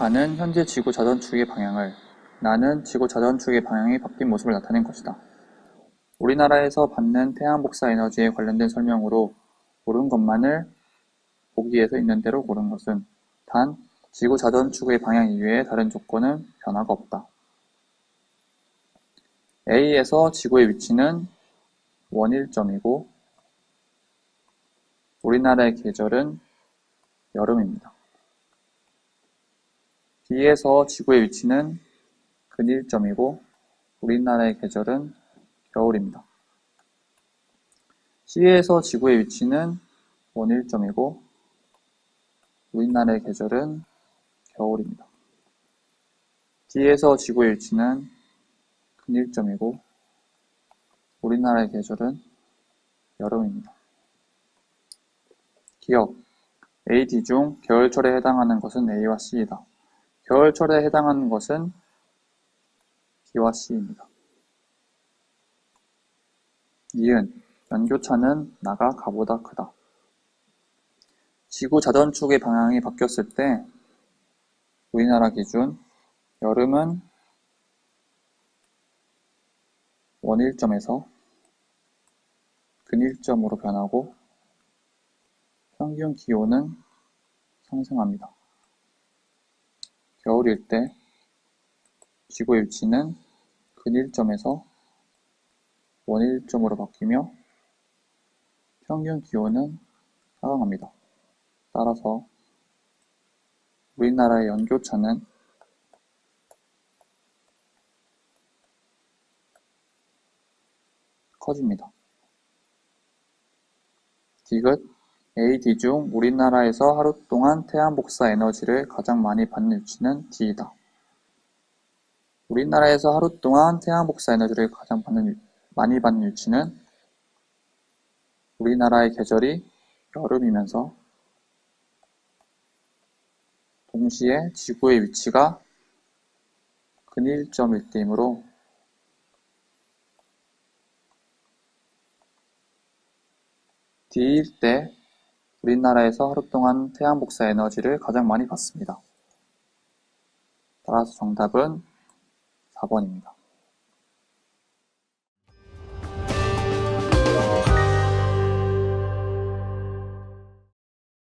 가는 현재 지구 자전축의 방향을 나는 지구 자전축의 방향이 바뀐 모습을 나타낸 것이다. 우리나라에서 받는 태양 복사 에너지에 관련된 설명으로 고른 것만을 보기에서 있는 대로 고른 것은 단 지구 자전축의 방향 이외에 다른 조건은 변화가 없다. A에서 지구의 위치는 원일점이고 우리나라의 계절은 여름입니다. B에서 지구의 위치는 근일점이고 우리나라의 계절은 겨울입니다. C에서 지구의 위치는 원일점이고 우리나라의 계절은 겨울입니다. D에서 지구의 위치는 근일점이고 우리나라의 계절은 여름입니다. 기억 A, D 중 겨울철에 해당하는 것은 A와 C이다. 겨울철에 해당하는 것은 B와 C입니다. 이은 연교차는 나가 가보다 크다. 지구 자전축의 방향이 바뀌었을 때 우리나라 기준 여름은 원일점에서 근일점으로 변하고 평균 기온은 상승합니다. 겨울일 때 지구의 위치는 근일점에서 원일점으로 바뀌며 평균 기온은 하강합니다. 따라서 우리나라의 연교차는 커집니다. 디귿 AD 중 우리나라에서 하루 동안 태양 복사 에너지를 가장 많이 받는 위치는 D이다. 우리나라에서 하루 동안 태양 복사 에너지를 가장 받는, 많이 받는 위치는 우리나라의 계절이 여름이면서 동시에 지구의 위치가 근일점일 때이므로 D일 때 우리나라에서 하루 동안 태양 복사 에너지를 가장 많이 받습니다. 따라서 정답은 4번입니다.